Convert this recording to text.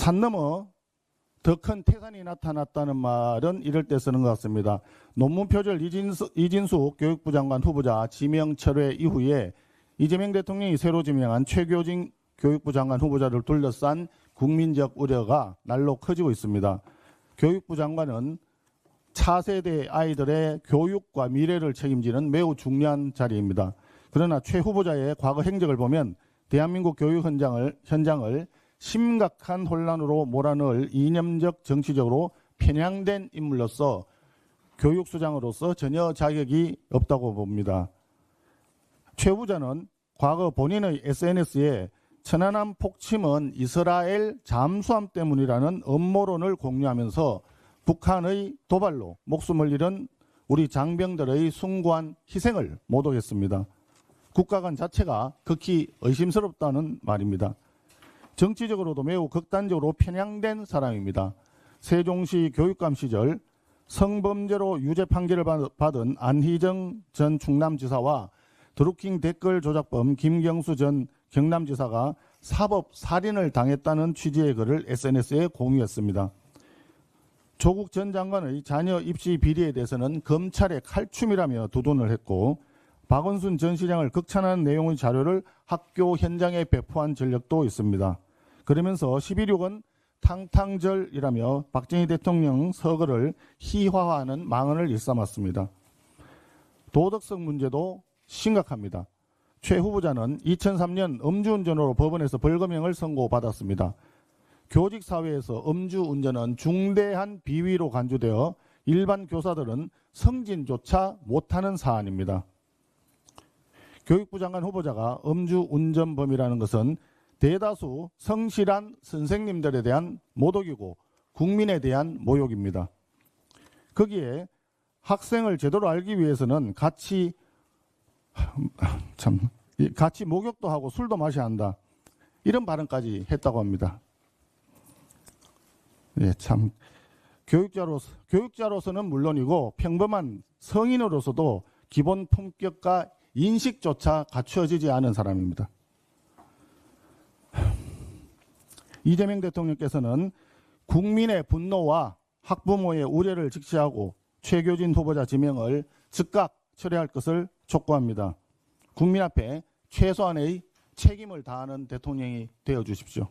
산 넘어 더 큰 태산이 나타났다는 말은 이럴 때 쓰는 것 같습니다. 논문 표절 이진수, 이진숙 교육부 장관 후보자 지명 철회 이후에 이재명 대통령이 새로 지명한 최교진 교육부 장관 후보자를 둘러싼 국민적 우려가 날로 커지고 있습니다. 교육부 장관은 차세대 아이들의 교육과 미래를 책임지는 매우 중요한 자리입니다. 그러나 최 후보자의 과거 행적을 보면 대한민국 교육 현장을, 현장을 심각한 혼란으로 몰아넣을 이념적 정치적으로 편향된 인물로서 교육수장으로서 전혀 자격이 없다고 봅니다. 최 후보자는 과거 본인의 SNS에 천안함 폭침은 이스라엘 잠수함 때문이라는 음모론을 공유하면서 북한의 도발로 목숨을 잃은 우리 장병들의 숭고한 희생을 모독했습니다. 국가관 자체가 극히 의심스럽다는 말입니다. 정치적으로도 매우 극단적으로 편향된 사람입니다. 세종시 교육감 시절 성범죄로 유죄 판결을 받- 받은 안희정 전 충남지사와 드루킹 댓글 조작범 김경수 전 경남지사가 사법 살인을 당했다는 취지의 글을 SNS에 공유했습니다. 조국 전 장관의 자녀 입시 비리에 대해서는 검찰의 칼춤이라며 두둔을 했고 박원순 전 시장을 극찬하는 내용의 자료를 학교 현장에 배포한 전력도 있습니다. 그러면서 11.6은 탕탕절이라며 박정희 대통령 서거를 희화화하는 망언을 일삼았습니다. 도덕성 문제도 심각합니다. 최 후보자는 2003년 음주운전으로 법원에서 벌금형을 선고받았습니다. 교직 사회에서 음주운전은 중대한 비위로 간주되어 일반 교사들은 성진조차 못하는 사안입니다. 교육부 장관 후보자가 음주운전범이라는 것은 대다수 성실한 선생님들에 대한 모독이고 국민에 대한 모욕입니다. 거기에 학생을 제대로 알기 위해서는 같이 참이 같이 목욕도 하고 술도 마셔야 한다. 이런 발언까지 했다고 합니다. 예, 참 교육자로서 교육자로서는 물론이고 평범한 성인으로서도 기본 품격과 인식조차 갖추어지지 않은 사람입니다. 이재명 대통령께서는 국민의 분노와 학부모의 우려를 직시하고 최교진 후보자 지명을 즉각 철회할 것을 촉구합니다. 국민 앞에 최소한의 책임을 다하는 대통령이 되어 주십시오.